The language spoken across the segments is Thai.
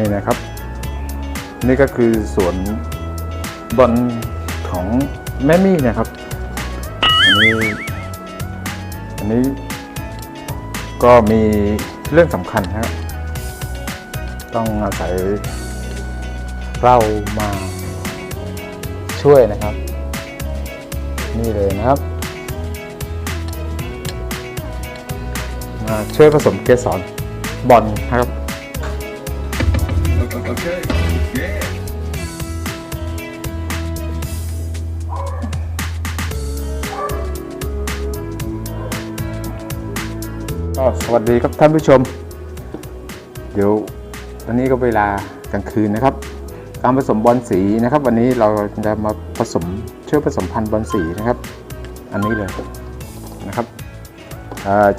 นี่นะครับ นี่ก็คือสวนบอลของแม่มี่นะครับ อันนี้ อันนี้ก็มีเรื่องสำคัญนะครับต้องอาศัยเรามาช่วยนะครับ นี่เลยนะครับ มาช่วยผสมเกสรบอลนะครับ Okay. Yeah. ก็สวัสดีครับท่านผู้ชม เดี๋ยวตอนนี้ก็เวลากลางคืนนะครับ การผสมบอลสีนะครับ วันนี้เราจะมาผสมช่วยผสมพันธุ์บอลสีนะครับ อันนี้เลยนะครับ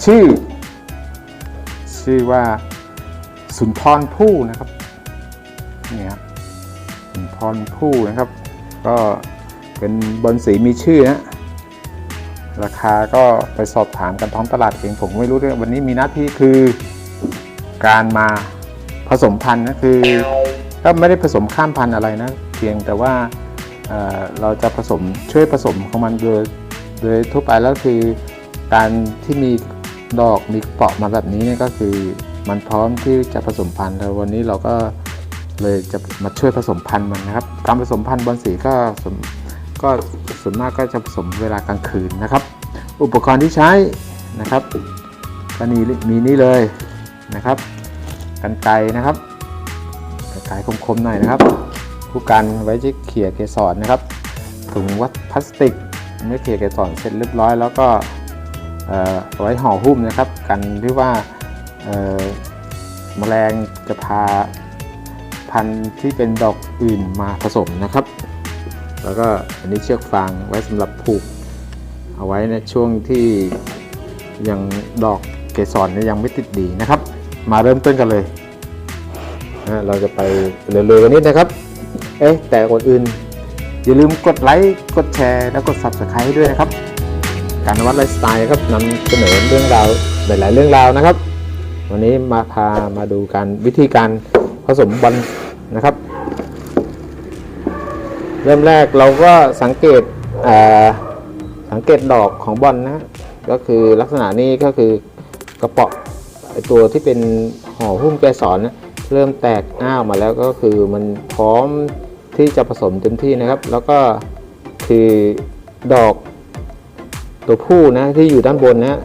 ชื่อ ชื่อว่าสุนทรภู่นะครับ นี่ครับสุนทรภู่นะครับ ก็เป็นบอลสีมีชื่อนะราคาก็ไปสอบถามกันท้องตลาดเองผมไม่รู้ด้วยวันนี้มีหน้าที่คือการมาผสมพันธุ์นะคือก็ไม่ได้ผสมข้ามพันธุ์อะไรนะ เพียงแต่ว่าเเราจะผสมช่วยผสมของมันโดยโดยทั่วไปแล้วคือการที่มีดอกมีเปาะมาแบบนี้นี่ก็คือมันพร้อมที่จะผสมพันธุ์แล้ววันนี้เราก็ เลยจะมาช่วยผสมพันธุ์มันนะครับ การผสมพันธุ์บอลสีก็สมก็ส่วนมากก็จะผสมเวลากลางคืนนะครับ อุปกรณ์ที่ใช้นะครับก็นี่มีนี่เลยนะครับกันไกนะครับกันไกคมๆหน่อยนะครับ ผู้กันไว้ที่เขี่ยเกสรนะครับถุงวัดพลาสติกเมื่อเขี่ยเกสรเสร็จเรียบร้อย แล้วก็เอ่อไว้ห่อหุ้มนะครับ กันที่ว่าแมลงจะพา พันธุ์ที่เป็นดอกอื่นมาผสมนะครับ แล้วก็อันนี้เชือกฟางไว้สำหรับผูก เอาไว้ในช่วงที่ยังดอกเกสรยังไม่ติดดีนะครับ มาเริ่มต้นกันเลยนะเราจะไปเร็วๆกันนิดนะครับ เอ๊ะแต่ก่อนอื่น อย่าลืมกดไลค์ กดแชร์ แล้วกด subscribe ให้ด้วยนะครับ การนวัดไลฟ์สไตล์ครับนำเสนอเรื่องราวหลาย ๆ เรื่องราวนะครับ วันนี้มาพามาดูการวิธีการ สมบอลนะครับ เริ่มแรกเราก็สังเกตสังเกตดอกของบอลนะ ก็คือลักษณะนี้ก็คือกระเปาะตัวที่เป็นห่อหุ้มแกสรนะเริ่มแตกอ้าวมาแล้วก็คือมันพร้อมที่จะผสมเต็มที่นะครับ แล้วก็คือดอกตัวผู้นะที่อยู่ด้านบนนะ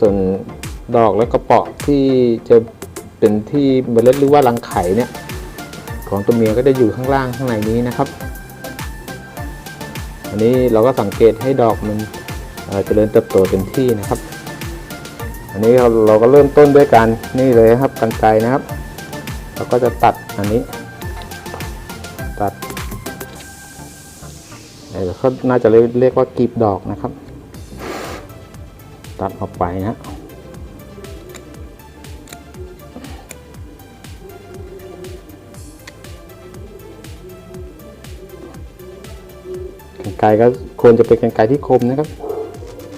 ส่วนดอกและกระเปาะที่จะ เป็นที่เมล็ดหรือว่ารังไข่เนี่ยของตัวเมียก็จะอยู่ข้างล่างข้างในนี้นะครับ อันนี้เราก็สังเกตให้ดอกมันเจริญเติบโตเต็มที่นะครับ อันนี้เราก็เริ่มต้นด้วยการนี่เลยครับกันไกนะครับ เราก็จะตัดอันนี้ ตัดเขาน่าจะเรียกว่ากีบดอกนะครับ ตัดออกไปนะ ไกก็ควรจะเป็นกรรไกรที่คมนะครับ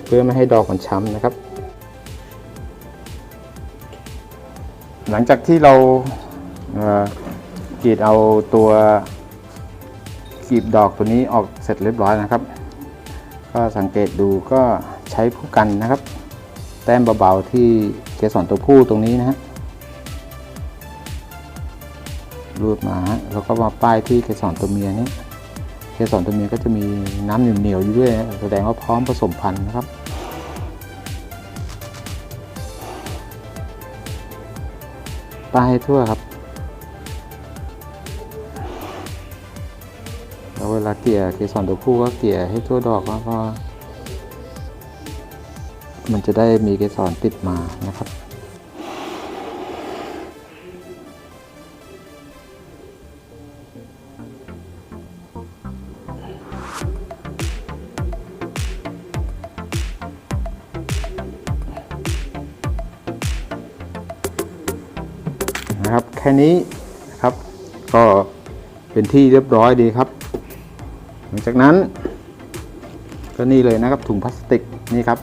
เพื่อไม่ให้ดอกมันช้ำนะครับ หลังจากที่เราเกรีดเอาตัวกรีบดอกตัวนี้ออกเสร็จเรียบร้อยนะครับ ก็สังเกตดูก็ใช้ผู้กันนะครับ แต้มเบาๆที่เกสรตัวผู้ตรงนี้นะฮะรูดมาแล้วก็มาป้ายที่เกสรตัวเมียนี้ เกสรตัวเมียก็จะมีน้ำเหนียวๆอยู่ด้วยแสดงว่าพร้อมผสมพันธุ์นะครับ ป้ายให้ทั่วครับ แล้วเวลาเกี่ยเกสรตัวผู้ก็เกี่ยให้ทั่วดอกแล้วก็มันจะได้มีเกสรติดมานะครับ นะครับ แค่นี้นะครับ ก็เป็นที่เรียบร้อยดีครับ หลังจากนั้นก็นี่เลยนะครับถุงพลาสติกนี่ครับ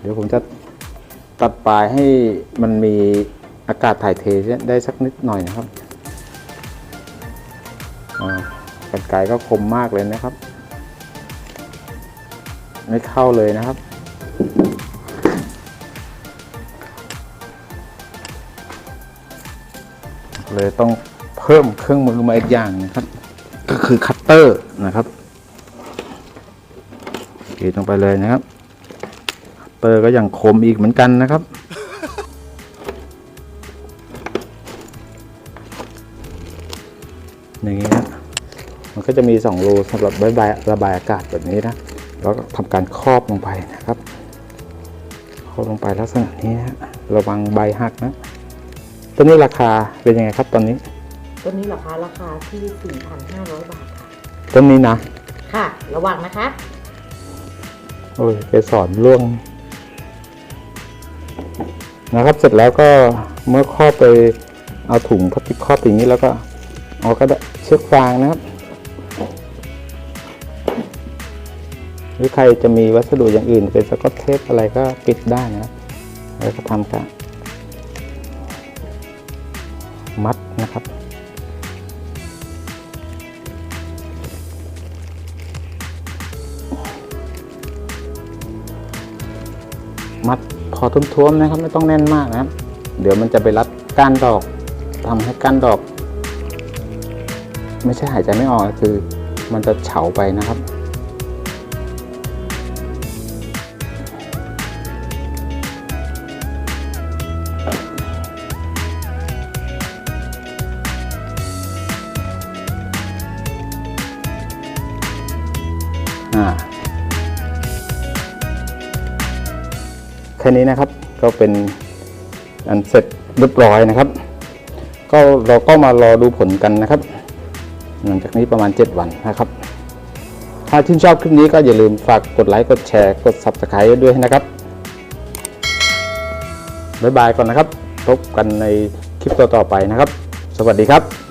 เดี๋ยวผมจะตัดปลายให้มันมีอากาศถ่ายเทได้สักนิดหน่อยนะครับกันไกก็คมมากเลยนะครับ ไม่เข้าเลยนะครับ เลยต้องเพิ่มเครื่องมือมาอีกอย่างนะครับ ก็คือคัตเตอร์นะครับกรีดลงไปเลยนะครับ คัตเตอร์ก็ยังคมอีกเหมือนกันนะครับอย่างนี้นะมันก็จะมีสองรูสำหรับระบายระบายอากาศแบบนี้นะ แล้วก็ทำการครอบลงไปนะครับ ครอบลงไปลักษณะนี้นะระวังใบหักนะ ตัวนี้ราคาเป็นยังไงครับตอนนี้ต้นนี้ราคาราคาที่ 4,500 บาทค่ะ ต้นนี้นะค่ะ ระวังนะคะ โอ้ยไปสอนล่วง นะครับ เสร็จแล้วก็เมื่อครอบไปเอาถุงพลาสติกครอบอย่างนี้แล้วก็เอากระดาษเชือกฟางนะครับ หรือใครจะมีวัสดุอย่างอื่นเป็นสกอตเทปอะไรก็ปิดได้นะครับแล้วก็ทำการ มัดนะครับมัดพอทุ่มๆนะครับ ไม่ต้องแน่นมากนะครับ เดี๋ยวมันจะไปรัดก้านดอกทำให้ก้านดอก ไม่ใช่หายใจไม่ออกคือ มันจะเฉาไปนะครับ แค่นี้นะครับก็เป็นอันเสร็จเรียบร้อยนะครับ ก็เราก็มารอดูผลกันนะครับ หลังจากนี้ประมาณ 7 วันนะครับ ถ้าชื่นชอบคลิปนี้ก็อย่าลืมฝากกดไลค์กดแชร์กด Subscribe ด้วยนะครับบ๊ายบายก่อนนะครับพบกันในคลิปต่อๆไปนะครับ สวัสดีครับ